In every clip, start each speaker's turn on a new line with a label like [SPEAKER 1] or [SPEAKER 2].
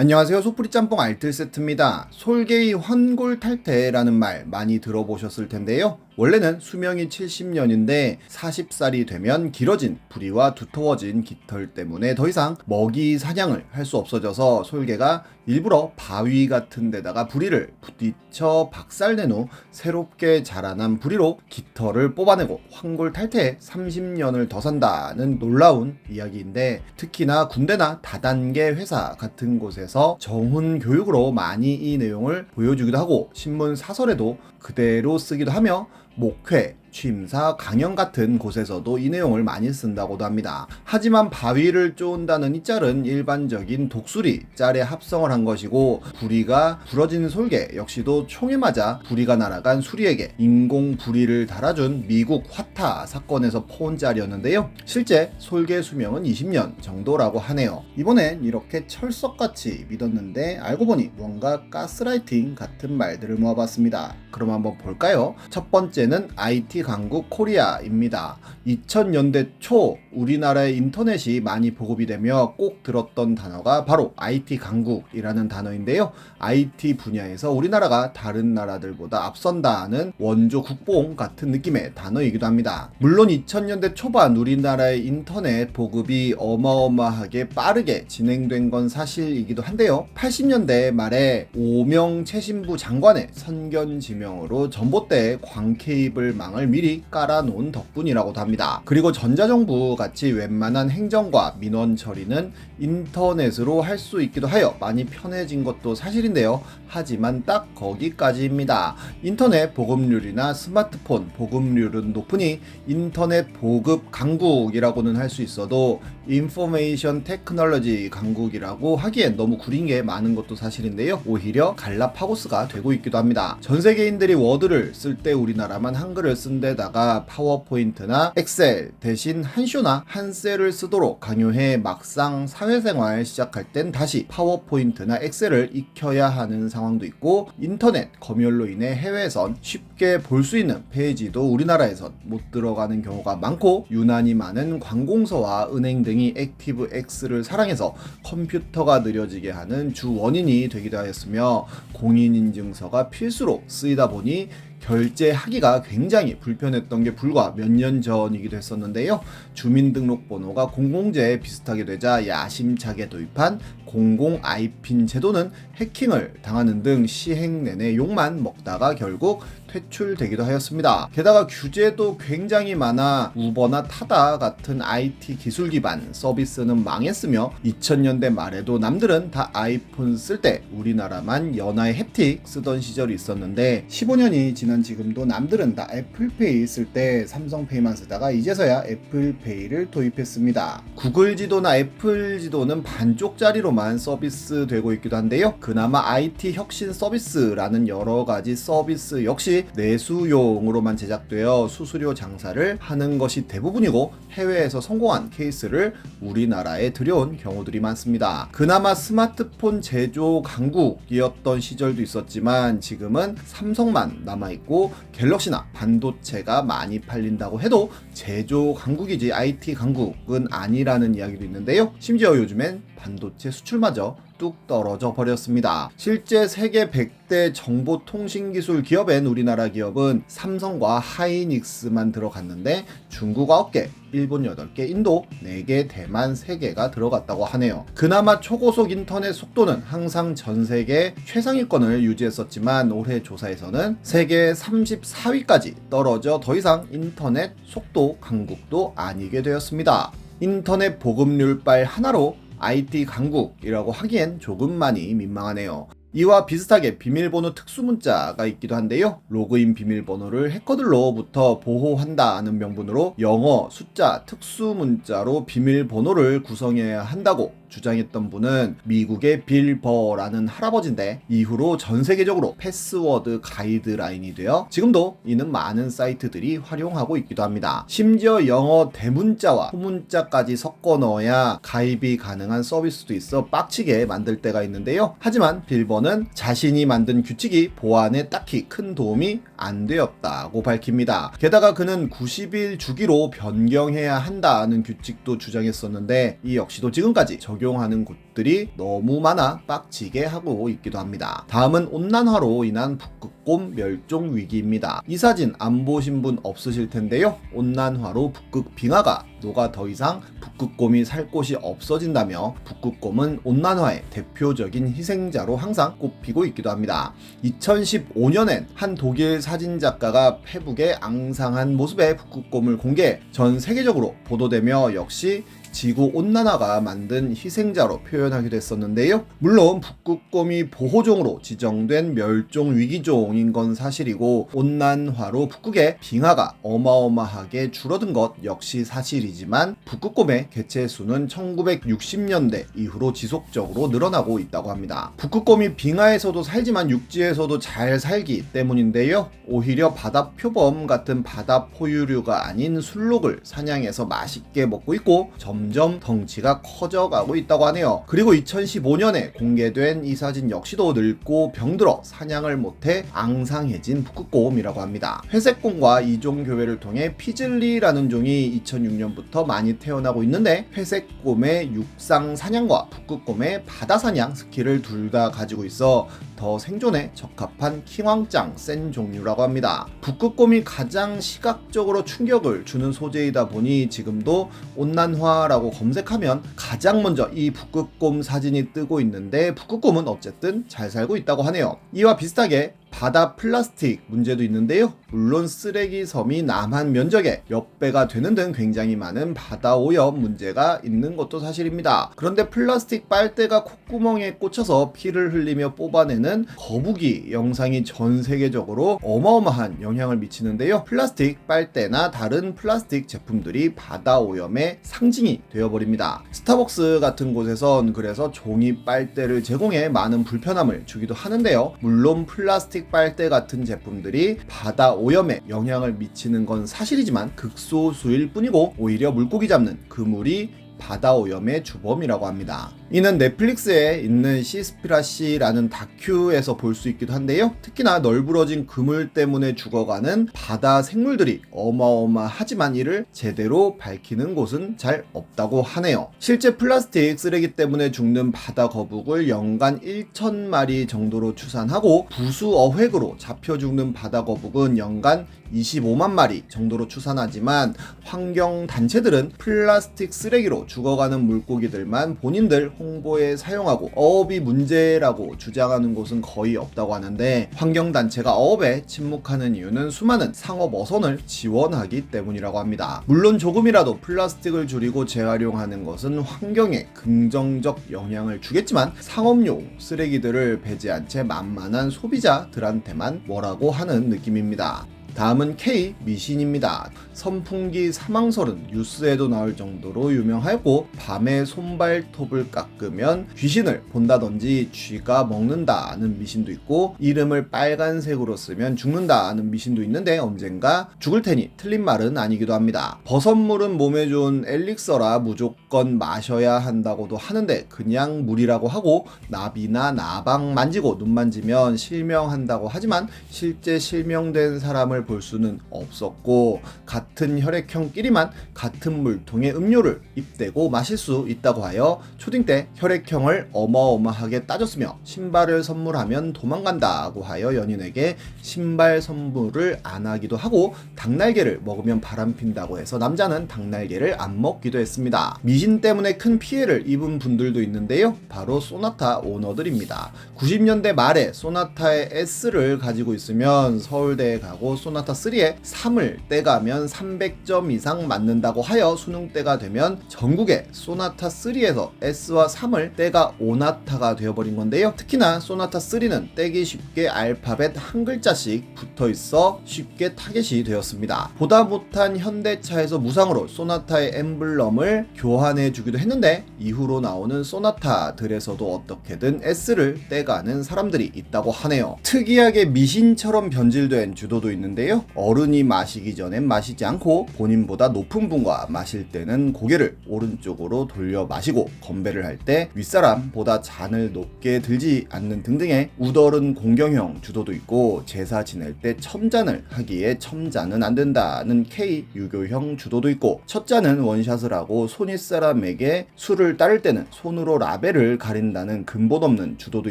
[SPEAKER 1] 안녕하세요. 소프리 짬뽕 알뜰 세트입니다. 솔게이 환골 탈태라는 말 많이 들어보셨을 텐데요. 원래는 수명이 70년인데 40살이 되면 길어진 부리와 두터워진 깃털 때문에 더 이상 먹이 사냥을 할 수 없어져서 솔개가 일부러 바위 같은 데다가 부리를 부딪혀 박살낸 후 새롭게 자라난 부리로 깃털을 뽑아내고 환골 탈태에 30년을 더 산다는 놀라운 이야기인데 특히나 군대나 다단계 회사 같은 곳에서 정훈 교육으로 많이 이 내용을 보여주기도 하고 신문 사설에도 그대로 쓰기도 하며 목회, 취임사, 강연 같은 곳에서도 이 내용을 많이 쓴다고도 합니다. 하지만 바위를 쪼은다는 이 짤은 일반적인 독수리 짤에 합성을 한 것이고 부리가 부러진 솔개 역시도 총에 맞아 부리가 날아간 수리에게 인공 부리를 달아준 미국 화타 사건에서 퍼온 짤이었는데요. 실제 솔개 수명은 20년 정도라고 하네요. 이번엔 이렇게 철석같이 믿었는데 알고 보니 뭔가 가스라이팅 같은 말들을 모아봤습니다. 그럼 한번 볼까요? 첫 번째는 IT 강국 코리아입니다. 2000년대 초 우리나라의 인터넷이 많이 보급이 되며 꼭 들었던 단어가 바로 IT 강국이라는 단어인데요. IT 분야에서 우리나라가 다른 나라들보다 앞선다는 원조 국뽕 같은 느낌의 단어이기도 합니다. 물론 2000년대 초반 우리나라의 인터넷 보급이 어마어마하게 빠르게 진행된 건 사실이기도 한데요. 80년대 말에 오명 최신부 장관의 선견 지명으로 전봇대 광 케이블 망을 미리 깔아놓은 덕분이라고도 합니다. 그리고 전자정부 같이 웬만한 행정과 민원 처리는 인터넷으로 할 수 있기도 하여 많이 편해진 것도 사실인데요. 하지만 딱 거기까지입니다. 인터넷 보급률이나 스마트폰 보급률은 높으니 인터넷 보급 강국이라고는 할 수 있어도 인포메이션 테크놀로지 강국이라고 하기엔 너무 구린 게 많은 것도 사실인데요. 오히려 갈라파고스가 되고 있기도 합니다. 전 세계인들이 워드를 쓸 때 우리나라만 한글을 쓴 데다가 파워포인트나 엑셀 대신 한 쇼나 한 셀을 쓰도록 강요해 막상 사회생활 시작할 땐 다시 파워포인트나 엑셀을 익혀야 하는 상황도 있고 인터넷 검열로 인해 해외에선 쉽게 볼 수 있는 페이지도 우리나라에선 못 들어가는 경우가 많고 유난히 많은 관공서와 은행 등이 액티브 X를 사랑해서 컴퓨터가 느려지게 하는 주 원인이 되기도 하였으며 공인인증서가 필수로 쓰이다 보니 결제하기가 굉장히 불편했던 게 불과 몇 년 전이기도 했었는데요. 주민등록번호가 공공재에 비슷하게 되자 야심차게 도입한 공공 아이핀 제도는 해킹을 당하는 등 시행 내내 욕만 먹다가 결국 퇴출되기도 하였습니다. 게다가 규제도 굉장히 많아 우버나 타다 같은 IT 기술 기반 서비스는 망했으며 2000년대 말에도 남들은 다 아이폰 쓸 때 우리나라만 연하의 햅틱 쓰던 시절이 있었는데 15년이 지난 지금도 남들은 다 애플페이 쓸 때 삼성페이만 쓰다가 이제서야 애플페이를 도입했습니다. 구글 지도나 애플 지도는 반쪽짜리로만 서비스 되고 있기도 한데요. 그나마 IT 혁신 서비스라는 여러 가지 서비스 역시 내수용으로만 제작되어 수수료 장사를 하는 것이 대부분이고 해외에서 성공한 케이스를 우리나라에 들여온 경우들이 많습니다. 그나마 스마트폰 제조 강국이었던 시절도 있었지만 지금은 삼성만 남아있고 갤럭시나 반도체가 많이 팔린다고 해도 제조 강국이지 IT 강국은 아니라는 이야기도 있는데요. 심지어 요즘엔 반도체 수출마저 뚝 떨어져 버렸습니다. 실제 세계 100대 정보통신기술 기업엔 우리나라 기업은 삼성과 하이닉스만 들어갔는데 중국 9개, 일본 8개, 인도 4개, 대만 3개가 들어갔다고 하네요. 그나마 초고속 인터넷 속도는 항상 전 세계 최상위권을 유지했었지만 올해 조사에서는 세계 34위까지 떨어져 더 이상 인터넷 속도 강국도 아니게 되었습니다. 인터넷 보급률발 하나로 IT 강국이라고 하기엔 조금 많이 민망하네요. 이와 비슷하게 비밀번호 특수문자가 있기도 한데요. 로그인 비밀번호를 해커들로부터 보호한다는 명분으로 영어, 숫자, 특수문자로 비밀번호를 구성해야 한다고 주장했던 분은 미국의 빌 버라는 할아버지인데 이후로 전 세계적으로 패스워드 가이드라인이 되어 지금도 이는 많은 사이트들이 활용하고 있기도 합니다. 심지어 영어 대문자와 소문자까지 섞어 넣어야 가입이 가능한 서비스도 있어 빡치게 만들 때가 있는데요. 하지만 빌버는 자신이 만든 규칙이 보안에 딱히 큰 도움이 안 되었다고 밝힙니다. 게다가 그는 90일 주기로 변경해야 한다는 규칙도 주장했었는데 이 역시도 지금까지 적용하는 곳들이 너무 많아 빡치게 하고 있기도 합니다. 다음은 온난화로 인한 북극 곰 멸종 위기입니다. 이 사진 안 보신 분 없으실 텐데요. 온난화로 북극 빙하가 녹아 더 이상 북극곰이 살 곳이 없어진다며 북극곰은 온난화의 대표적인 희생자로 항상 꼽히고 있기도 합니다. 2015년엔 한 독일 사진 작가가 페북에 앙상한 모습의 북극곰을 공개 전 세계적으로 보도되며 역시 지구 온난화가 만든 희생자로 표현하기도 했었는데요. 물론 북극곰이 보호종으로 지정된 멸종 위기종인 건 사실이고 온난화로 북극의 빙하가 어마어마하게 줄어든 것 역시 사실이지만 북극곰의 개체 수는 1960년대 이후로 지속적으로 늘어나고 있다고 합니다. 북극곰이 빙하에서도 살지만 육지에서도 잘 살기 때문인데요. 오히려 바다 표범 같은 바다 포유류가 아닌 술록을 사냥해서 맛있게 먹고 있고 점점 덩치가 커져가고 있다고 하네요. 그리고 2015년에 공개된 이 사진 역시도 늙고 병들어 사냥을 못해 앙상해진 북극곰이라고 합니다. 회색곰과 이종 교회를 통해 피즐리라는 종이 2006년부터 많이 태어나고 있는데 회색곰의 육상 사냥과 북극곰의 바다 사냥 스킬을 둘 다 가지고 있어 더 생존에 적합한 킹왕짱 센 종류라고 합니다. 북극곰이 가장 시각적으로 충격을 주는 소재이다 보니 지금도 온난화 라고 검색하면 가장 먼저 이 북극곰 사진이 뜨고 있는데 북극곰은 어쨌든 잘 살고 있다고 하네요. 이와 비슷하게 바다 플라스틱 문제도 있는데요. 물론 쓰레기 섬이 남한 면적의 몇 배가 되는 등 굉장히 많은 바다 오염 문제가 있는 것도 사실입니다. 그런데 플라스틱 빨대가 콧구멍에 꽂혀서 피를 흘리며 뽑아내는 거북이 영상이 전 세계적으로 어마어마한 영향을 미치는데요. 플라스틱 빨대나 다른 플라스틱 제품들이 바다 오염의 상징이 되어버립니다. 스타벅스 같은 곳에선 그래서 종이 빨대를 제공해 많은 불편함을 주기도 하는데요. 물론 플라스틱 빨대 같은 제품들이 바다 오염에 영향을 미치는 건 사실이지만 극소수일 뿐이고 오히려 물고기 잡는 그물이 바다 오염의 주범이라고 합니다. 이는 넷플릭스에 있는 시스피라시라는 다큐에서 볼 수 있기도 한데요. 특히나 널브러진 그물 때문에 죽어가는 바다 생물들이 어마어마하지만 이를 제대로 밝히는 곳은 잘 없다고 하네요. 실제 플라스틱 쓰레기 때문에 죽는 바다 거북을 연간 1천 마리 정도로 추산하고 부수 어획으로 잡혀 죽는 바다 거북은 연간 25만 마리 정도로 추산하지만 환경 단체들은 플라스틱 쓰레기로 죽어가는 물고기들만 본인들 홍보에 사용하고 어업이 문제라고 주장하는 곳은 거의 없다고 하는데 환경 단체가 어업에 침묵하는 이유는 수많은 상업 어선을 지원하기 때문이라고 합니다. 물론 조금이라도 플라스틱을 줄이고 재활용하는 것은 환경에 긍정적 영향을 주겠지만 상업용 쓰레기들을 배제한 채 만만한 소비자들한테만 뭐라고 하는 느낌입니다. 다음은 K 미신입니다. 선풍기 사망설은 뉴스에도 나올 정도로 유명하고 밤에 손발톱을 깎으면 귀신을 본다든지 쥐가 먹는다는 미신도 있고 이름을 빨간색으로 쓰면 죽는다는 미신도 있는데 언젠가 죽을 테니 틀린 말은 아니기도 합니다. 버섯물은 몸에 좋은 엘릭서라 무조건 마셔야 한다고도 하는데 그냥 물이라고 하고 나비나 나방 만지고 눈 만지면 실명한다고 하지만 실제 실명된 사람을 볼 수는 없었고 같은 혈액형끼리만 같은 물통에 음료를 입대고 마실 수 있다고 하여 초딩 때 혈액형을 어마어마하게 따졌으며 신발을 선물하면 도망간다고 하여 연인에게 신발 선물을 안 하기도 하고 닭날개를 먹으면 바람핀다고 해서 남자는 닭날개를 안 먹기도 했습니다. 미신 때문에 큰 피해를 입은 분들도 있는데요. 바로 소나타 오너들입니다. 90년대 말에 소나타의 S를 가지고 있으면 서울대에 가고 소나타 3에 3을 떼가면 300점 이상 맞는다고 하여 수능 때가 되면 전국에 소나타 3에서 S와 3을 떼가 오나타가 되어버린 건데요. 특히나 소나타 3는 떼기 쉽게 알파벳 한 글자씩 붙어 있어 쉽게 타겟이 되었습니다. 보다 못한 현대차에서 무상으로 소나타의 엠블럼을 교환해 주기도 했는데 이후로 나오는 소나타들에서도 어떻게든 S를 떼가는 사람들이 있다고 하네요. 특이하게 미신처럼 변질된 주도도 있는데 있는데요. 어른이 마시기 전엔 마시지 않고 본인보다 높은 분과 마실 때는 고개를 오른쪽으로 돌려 마시고 건배를 할 때 윗사람보다 잔을 높게 들지 않는 등등의 우더른 공경형 주도도 있고 제사 지낼 때 첨잔을 하기에 첨잔은 안 된다는 K 유교형 주도도 있고 첫 잔은 원샷을 하고 손윗 사람에게 술을 따를 때는 손으로 라벨을 가린다는 근본 없는 주도도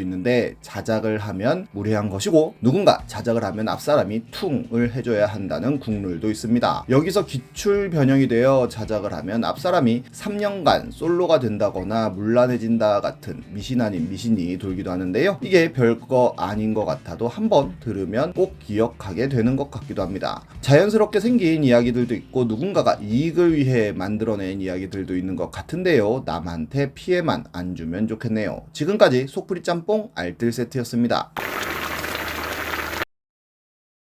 [SPEAKER 1] 있는데 자작을 하면 무례한 것이고 누군가 자작을 하면 앞사람이 퉁을 해줘야 한다는 국룰도 있습니다. 여기서 기출 변형이 되어 자작을 하면 앞사람이 3년간 솔로가 된다거나 물란해진다 같은 미신 아닌 미신이 돌기도 하는데요. 이게 별거 아닌 것 같아도 한번 들으면 꼭 기억하게 되는 것 같기도 합니다. 자연스럽게 생긴 이야기들도 있고 누군가가 이익을 위해 만들어낸 이야기들도 있는 것 같은데요. 남한테 피해만 안 주면 좋겠네요. 지금까지 속풀이 짬뽕 알뜰 세트였습니다.